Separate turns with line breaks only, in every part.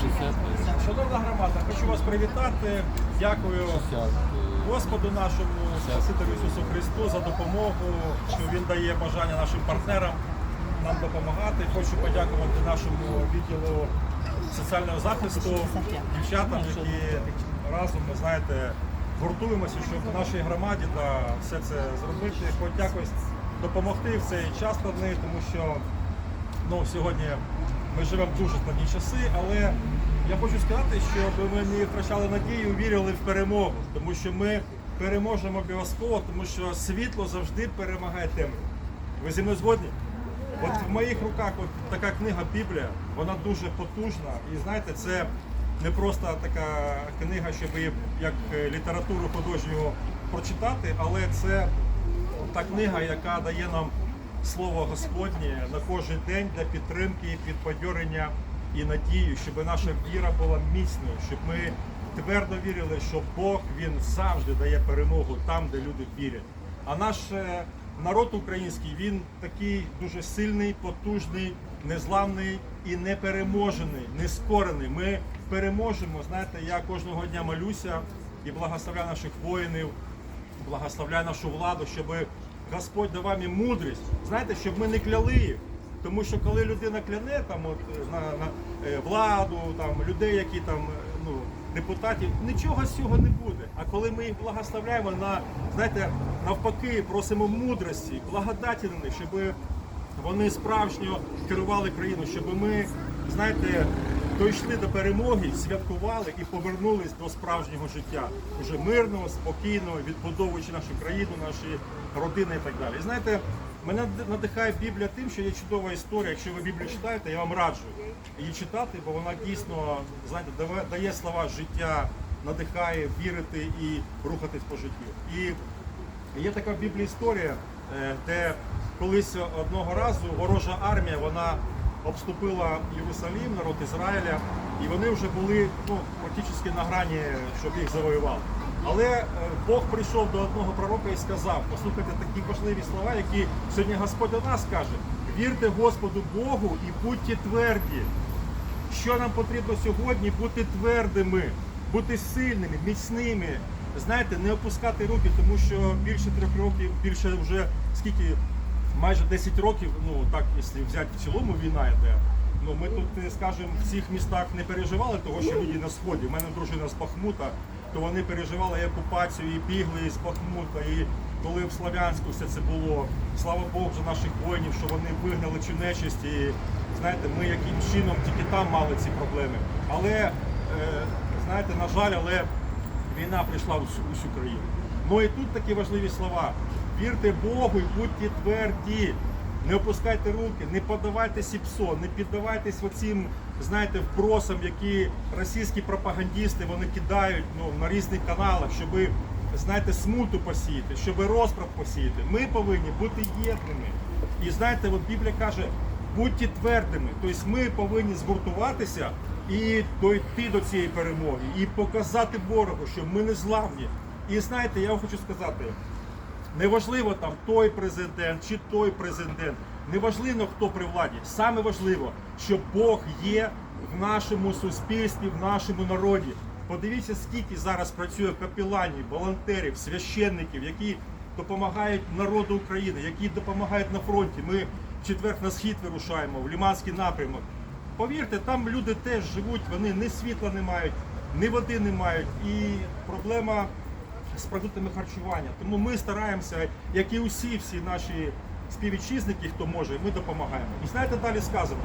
60
Шановна громада, хочу вас привітати. Дякую
50
Господу нашому Спасителю Ісусу Христу за допомогу, що Він дає бажання нашим партнерам нам допомагати. Хочу подякувати нашому відділу соціального захисту, дівчатам, які разом, ви знаєте, гуртуємося, щоб в нашій громаді да, все це зробити, хоч якось допомогти в цей час складний, тому що ну, сьогодні ми живемо дуже складні часи, але я хочу сказати, щоб ми не втрачали надію, вірили в перемогу, тому що ми переможемо обов'язково, тому що світло завжди перемагає темряву. Ви зі мною згодні? От в моїх руках от така книга Біблія, вона дуже потужна. І знаєте, це не просто така книга, щоб її як е, літературу художнього прочитати, але це та книга, яка дає нам слово Господнє на кожен день для підтримки, підбадьорення і надію, щоб наша віра була міцною, щоб ми твердо вірили, що Бог він завжди дає перемогу там, де люди вірять. А наш е, народ український він такий дуже сильний, потужний, незламний і непереможений, нескорений. Ми переможемо. Знаєте, я кожного дня молюся і благословляю наших воїнів благословляй нашу владу, щоб Господь давав їм мудрість. Знаєте, щоб ми не кляли їх. Тому що коли людина кляне там от на, на е, владу, там людей, які там е, ну депутатів, нічого з цього не буде. А коли ми їх благословляємо на знаєте, навпаки, просимо мудрості, благодаті на них, щоб вони справжньо керували країну, щоб ми, знаєте, дійшли до перемоги, святкували і повернулись до справжнього життя, уже мирного, спокійного, відбудовуючи нашу країну, наші родини і так далі. І знаєте, мене надихає Біблія тим, що є чудова історія. Якщо ви Біблію читаєте, я вам раджу її читати, бо вона дійсно знаєте, дає- слова життя, надихає вірити і рухатись по життю. І Є така в Біблії історія, е, де колись одного разу ворожа армія вона обступила Єрусалім, народ Ізраїля, і вони вже були ну, практично на грані, щоб їх завоювали. Але е, Бог прийшов до одного пророка і сказав: послухайте такі важливі слова, які сьогодні Господь до нас каже: вірте Господу Богу і будьте тверді. Що нам потрібно сьогодні бути твердими, бути сильними, міцними. Знаєте, не опускати руки, тому що більше трьох років, більше вже скільки, майже 10 років, ну так, якщо взяти в цілому війна йде. Ну ми тут, е, скажімо, в цих містах не переживали того, що люди на сході. У мене дружина з Бахмута, то вони переживали і окупацію, і бігли з Бахмута, і коли в Слов'янську все це було. Слава Богу, за наших воїнів, що вони вигнали цю нечисть. І знаєте, ми яким чином тільки там мали ці проблеми. Але е, знаєте, на жаль, але війна прийшла в усю країну. Ну і тут такі важливі слова. Вірте Богу і будьте тверді. Не опускайте руки, не подавайте сіпсо, не піддавайтесь оцім, знаєте, вбросам, які російські пропагандісти вони кидають ну, на різних каналах, щоб, знаєте, смуту посіяти, щоб розправ посіяти. Ми повинні бути єдними. І знаєте, от Біблія каже, будьте твердими. Тобто ми повинні згуртуватися і дойти до цієї перемоги, і показати ворогу, що ми не зламні. І знаєте, я вам хочу сказати, Неважливо там той президент чи той президент. Неважливо, хто при владі. Саме важливо, що Бог є в нашому суспільстві, в нашому народі. Подивіться, скільки зараз працює капіланів, волонтерів, священників, які допомагають народу України, які допомагають на фронті. Ми в четвер на схід вирушаємо, в Ліманський напрямок. Повірте, там люди теж живуть, вони ні світла не мають, ні води не мають. І проблема з продуктами харчування. Тому ми стараємося, як і усі всі наші співвітчизники, хто може, ми допомагаємо. І знаєте, далі сказано: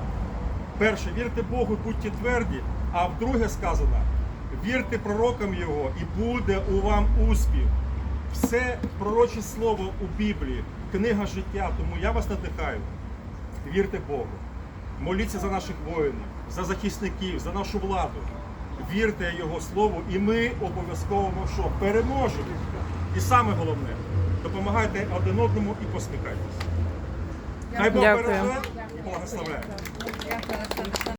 перше, вірте Богу, будьте тверді, а вдруге сказано, вірте пророкам Його, і буде у вам успіх. Все пророче слово у Біблії, книга життя. Тому я вас надихаю. Вірте Богу. Моліться за наших воїнів, за захисників, за нашу владу. Вірте Його слову, і ми обов'язково що переможемо. І саме головне, допомагайте один одному і посміхайтеся. Хай Бог береже і благословляє.